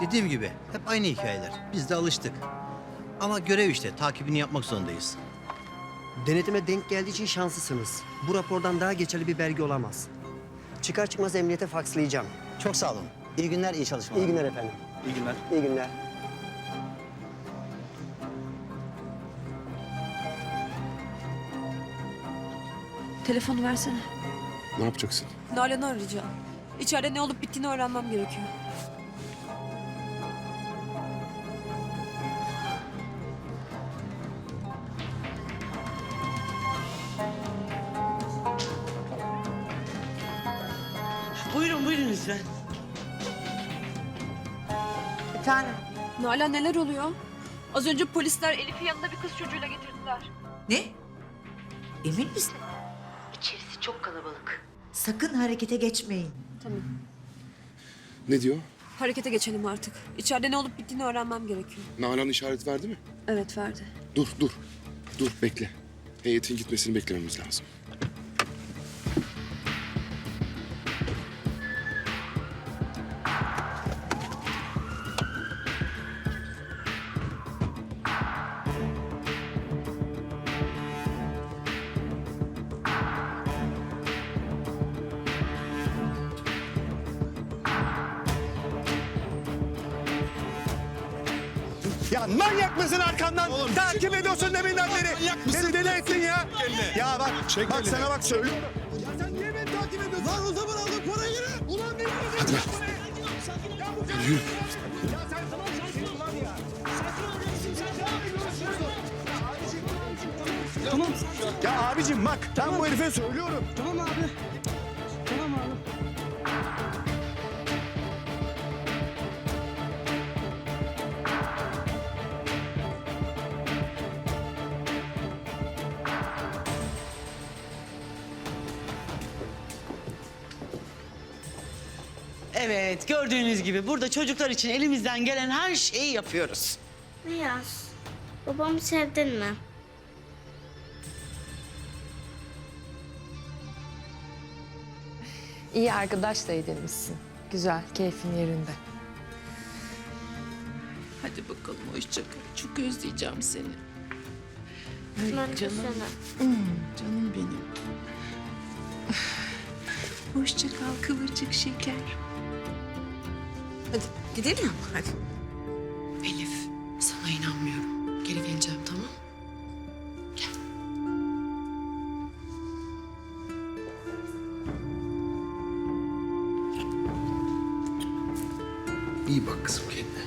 Dediğim gibi hep aynı hikayeler. Biz de alıştık. Ama görev işte takibini yapmak zorundayız. Denetime denk geldiği için şanslısınız. Bu rapordan daha geçerli bir belge olamaz. Çıkar çıkmaz emniyete fakslayacağım. Çok sağ olun. İyi günler, iyi çalışmalar. İyi günler efendim. İyi günler. İyi günler. Telefonu versene. Ne yapacaksın? Nalan'ı arayacağım. İçeride ne olup bittiğini öğrenmem gerekiyor. Lütfen. Efendim? Nalan neler oluyor? Az önce polisler Elif'i yanında bir kız çocuğuyla getirdiler. Ne? Emin misin? İçerisi çok kalabalık. Sakın harekete geçmeyin. Tamam. Ne diyor? Harekete geçelim artık. İçeride ne olup bittiğini öğrenmem gerekiyor. Nalan işaret verdi mi? Evet verdi. Dur, dur. Dur, bekle. Heyetin gitmesini beklememiz lazım. Ya manyak mısın arkamdan? Takip ediyorsun deminden beri. Beni deli ettin ya. Ya bak, bak sana bak söylüyorum. Ya sen niye beni takip ediyorsun? Lan o zaman aldık parayı yürü. Ulan beni Hadi. Yürü. Ya sen tamam sakin ol lan ya. Sakin ol diyorsun sen. Tamam. Ya abicim bak ben bu herife söylüyorum. Tamam abi. Evet gördüğünüz gibi burada çocuklar için elimizden gelen her şeyi yapıyoruz. Beyaz, babamı sevdin mi? İyi arkadaş da edinmişsin. Güzel, keyfin yerinde. Hadi bakalım hoşça kal. Çok özleyeceğim seni. Ay Ben de canım, seni. canım benim. Hoşça kal kıvırcık şeker. Hadi gidelim hadi. Elif, sana inanmıyorum. Geri geleceğim tamam? İyi bak kızım kendine.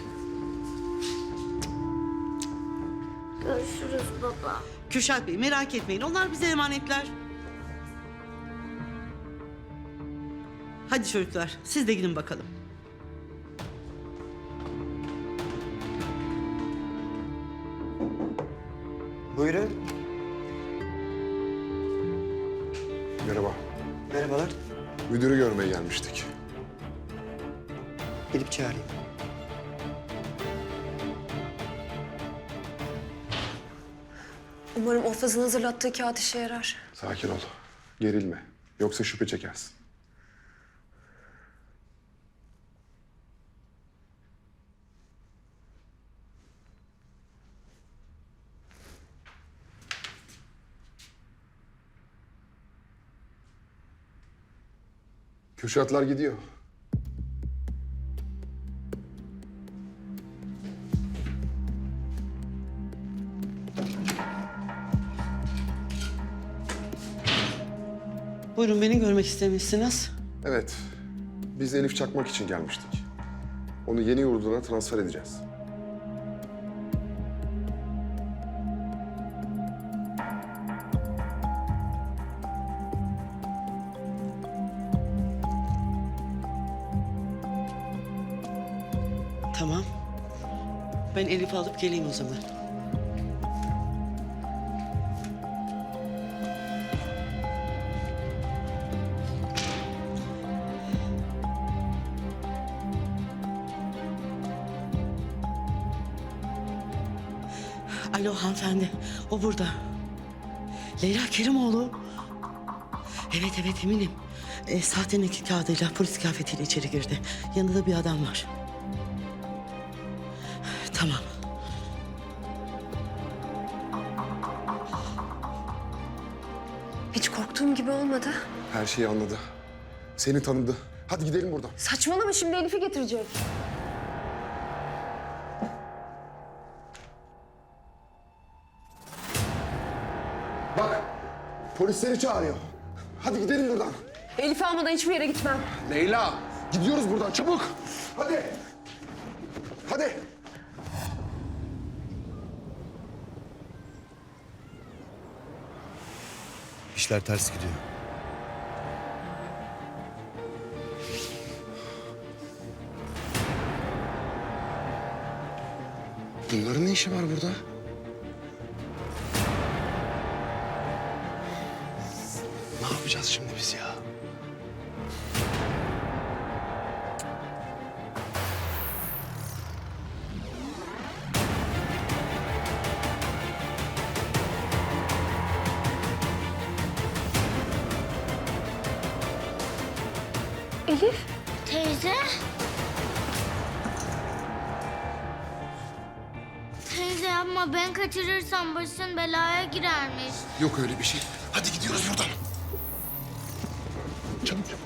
Görüşürüz baba. Kürşat Bey merak etmeyin onlar bize emanetler. Hadi çocuklar siz de gidin bakalım. Buyurun. Merhaba. Merhabalar. Müdürü görmeye gelmiştik. Gidip çağırayım. Umarım Ofaz'ın hazırlattığı kağıt işe yarar. Sakin ol. Gerilme. Yoksa şüphe çekersin. Kürşatlar gidiyor. Buyurun beni görmek istemişsiniz. Evet. Biz Elif Çakmak için gelmiştik. Onu yeni yurduna transfer edeceğiz. Tamam. Ben Elif'i alıp geleyim o zaman. Alo hanımefendi, o burada. Leyla Kerimoğlu. Evet evet eminim. E, sahte nakit kağıdıyla polis kıyafetiyle içeri girdi. Yanında da bir adam var. Tamam. Hiç korktuğum gibi olmadı. Her şeyi anladı. Seni tanıdı. Hadi gidelim buradan. Saçmalama şimdi Elif'i getirecek. Bak, polis seni çağırıyor. Hadi gidelim buradan. Elif'i almadan hiçbir yere gitmem. Leyla, gidiyoruz buradan çabuk. Hadi. Hadi. İşler ters gidiyor. Bunların ne işi var burada? Ne yapacağız şimdi biz ya? Elif? Teyze? Teyze yapma ben kaçırırsam başın belaya girermiş. Yok öyle bir şey. Hadi gidiyoruz buradan. Çabuk çabuk.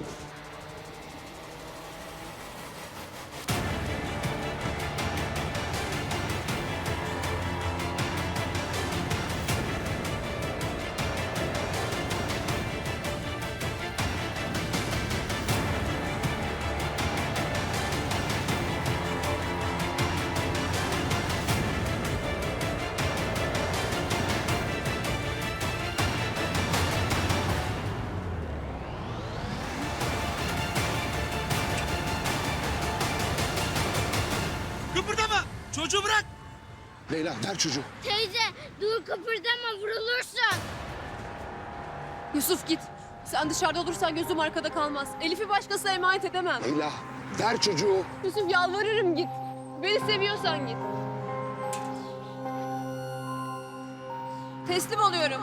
Kıpırdama! Çocuğu bırak! Leyla ver çocuğu. Teyze dur kıpırdama vurulursun. Yusuf git. Sen dışarıda olursan gözüm arkada kalmaz. Elif'i başkasına emanet edemem. Leyla ver çocuğu. Yusuf yalvarırım git. Beni seviyorsan git. Teslim oluyorum.